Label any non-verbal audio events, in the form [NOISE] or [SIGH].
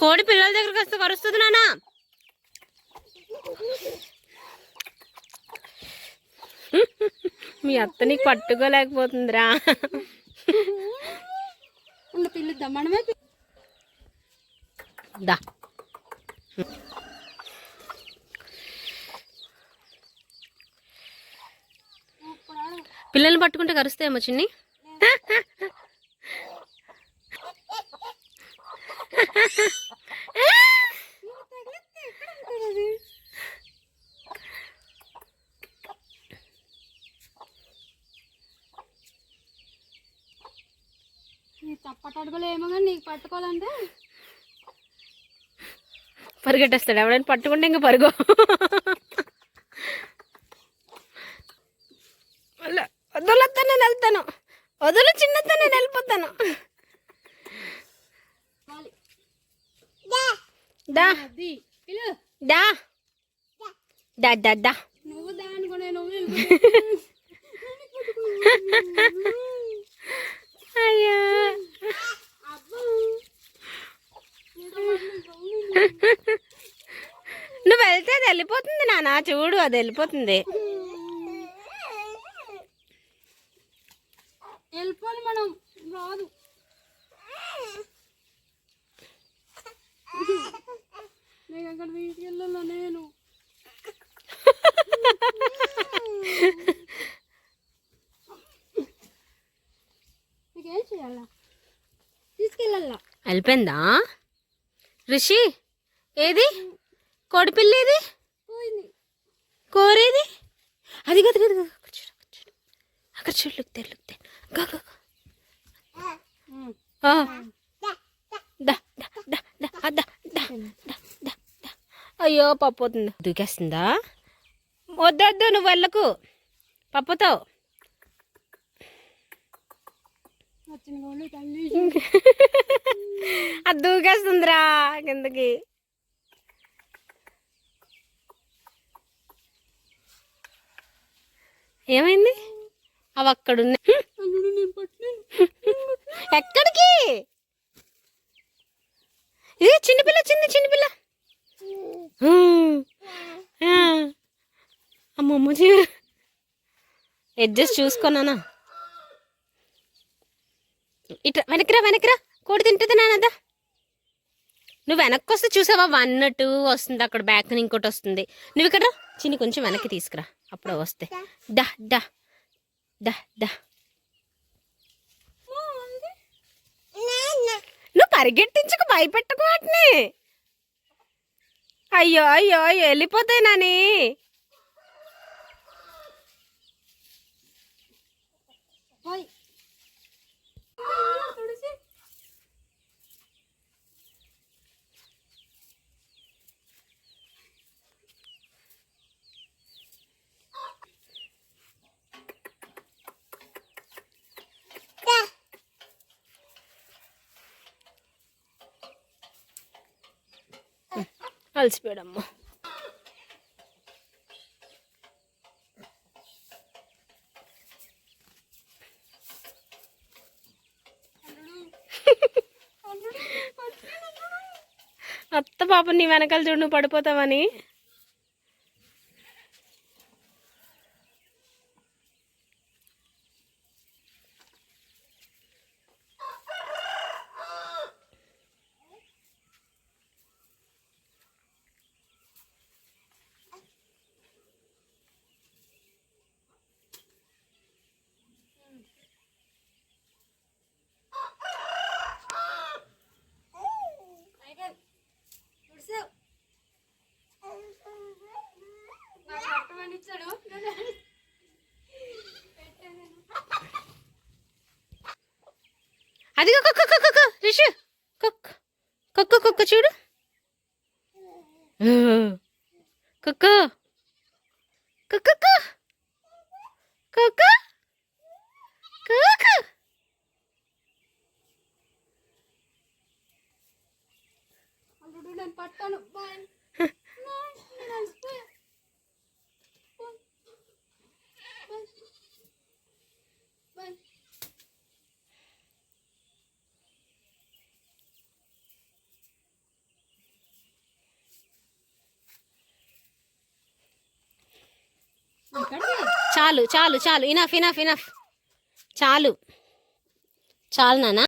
కోడి పిల్లల దగ్గరికి వస్తే కరుస్తుంది నాన్న. మీ అత్త నీకు పట్టుకోలేకపోతుందిరా. ఉండు పిలుద్దాం మనమే దా. పిల్లల్ని పట్టుకుంటే కరుస్తాయేమో చిన్ని. కానీ నీకు పట్టుకోవాలంటే. పరిగెట్టేస్తాడు. ఎవడైనా పట్టుకుంటే ఇంకా పరుగు. వెళ్తాను వదులు చిన్నతో నేను వెళ్ళిపోతాను. అయ్యా. నువ్వు వెళ్తే అది వెళ్ళిపోతుంది నాన్న. చూడు అది వెళ్ళిపోతుంది. వెళ్ళిపోవాలి మనం. రాదు. నేను అక్కడ తీసుకెళ్ళాలా నేను? నీకేం చేయాలా? తీసుకెళ్ళాలా? వెళ్ళిపోయిందా? రిషి ఏది? కోడిపిల్ల ఏది పోయింది. కోరేది? అది కదా కదా అక్కడ చూడు అక్కడ చూడు అక్కడ చూడు లుక్తే లుక్తే గా గా. అయ్యో పప్పు అవుతుంది దూకేస్తుందా వద్దొద్దు నువ్వు వెళ్ళకు. పప్పుతో [LAUGHS] అది దూకేస్తుందిరా కిందకి. ఏమైంది? అవి అక్కడ ఉన్నాయి అందులో నేను పట్టలేను ఎక్కడికి? ఇది చిన్నపిల్ల చిన్న చిన్నపిల్ల. అమ్మమ్మ చూ. అడ్జస్ట్ చూసుకున్నానా ఇట్లా వెనక్కిరా వెనక్కిరా. కోడి తింటుంది నాన్నదా నువ్వు వెనక్కి వస్తే చూసావా? వన్ టూ వస్తుంది అక్కడ బ్యాక్ ఇంకోటి వస్తుంది. నువ్వు ఇక్కడ. చిన్ని కొంచెం వెనక్కి తీసుకురా. అప్పుడు వస్తే దా దా. దా దా. నువ్వు పరిగెట్టించక భయపెట్టకు వాటిని. అయ్యో అయ్యో అయ్యో వెళ్ళిపోతాయి నాని. అలసిపోయాడమ్మ అత్త పాప నీ వెనకాల చూడు నువ్వు పడిపోతావని. ఇచ్చాడు అది కుక్క కుక్క కుక్క రిషు. కుక్క కుక్క కుక్క చూడు. కుక్క కుక్క కుక్క కుక్క పట్టాను. చాలు చాలు చాలు. ఇనఫ్ ఇనఫ్ ఇనఫ్ చాలు. చాలు నానా.